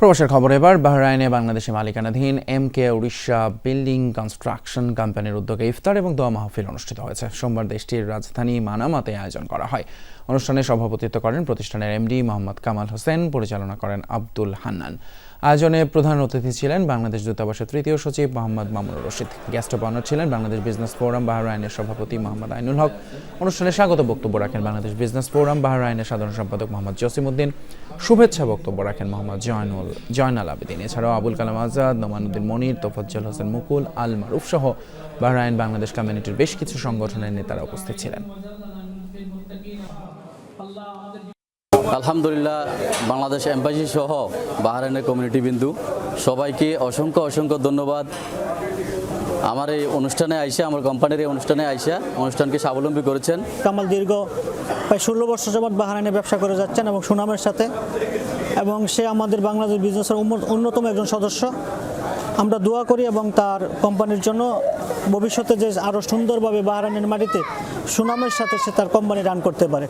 প্রবাসের খবর এবার, বাহরাইনে বাংলাদেশে মালিকানাধীন M K Orissa building construction কোম্পানির উদ্যোগে ইফতার এবং দোয়া মাহফিল অনুষ্ঠিত হয়েছে। সোমবার দেশটির রাজধানী মানামাতে আয়োজন করা হয়। অনুষ্ঠানে সভাপতিত্ব করেন প্রতিষ্ঠানের এমডি মোহাম্মদ কামাল হোসেন, পরিচালনা করেন আব্দুল হান্নান। আয়োজনে প্রধান অতিথি ছিলেন বাংলাদেশ দূতাবাসের তৃতীয় সচিব Mohammad Mamunur Rashid. Guest of honour ছিলেন বাংলাদেশ বিজনেস ফোরাম বাহরাইনের সভাপতি মোহাম্মদ আইনুল হক। অনুষ্ঠানে স্বাগত বক্তব্য রাখেন বাংলাদেশ বিজনেস ফোরাম বাহরাইনের সাধারণ সম্পাদক মোহাম্মদ জসিমউদ্দিন। শুভেচ্ছা বক্তব্য রাখেন মোহাম্মদ জয়নুল জয়নাল আবেদিন। এছাড়াও আবুল কালাম আজাদ নোমানুদ্দিন মনির, তোফজ্জল হোসেন মুকুল আল মারুফ সহ বাহরাইন বাংলাদেশ কমিউনিটির বেশ কিছু সংগঠনের নেতারা উপস্থিত ছিলেন। আলহামদুলিল্লাহ, বাংলাদেশ এম্বাসি সহ বাহারাইনের কমিউনিটি বিন্দু, সবাইকে অসংখ্য অসংখ্য ধন্যবাদ। আমার এই অনুষ্ঠানে আইসা, আমার কোম্পানির এই অনুষ্ঠানে আইসা, অনুষ্ঠানকে স্বাবলম্বী করেছেন। কামাল দীর্ঘ প্রায় ষোলো বছর যাবৎ বাহারাইনে ব্যবসা করে যাচ্ছেন এবং সুনামের সাথে। এবং সে আমাদের বাংলাদেশ বিজনেসের অন্যতম একজন সদস্য। আমরা দোয়া করি এবং তার কোম্পানির জন্য ভবিষ্যতে যে আরও সুন্দরভাবে বাহারাইনের মাটিতে সুনামের সাথে সে তার কোম্পানি রান করতে পারে।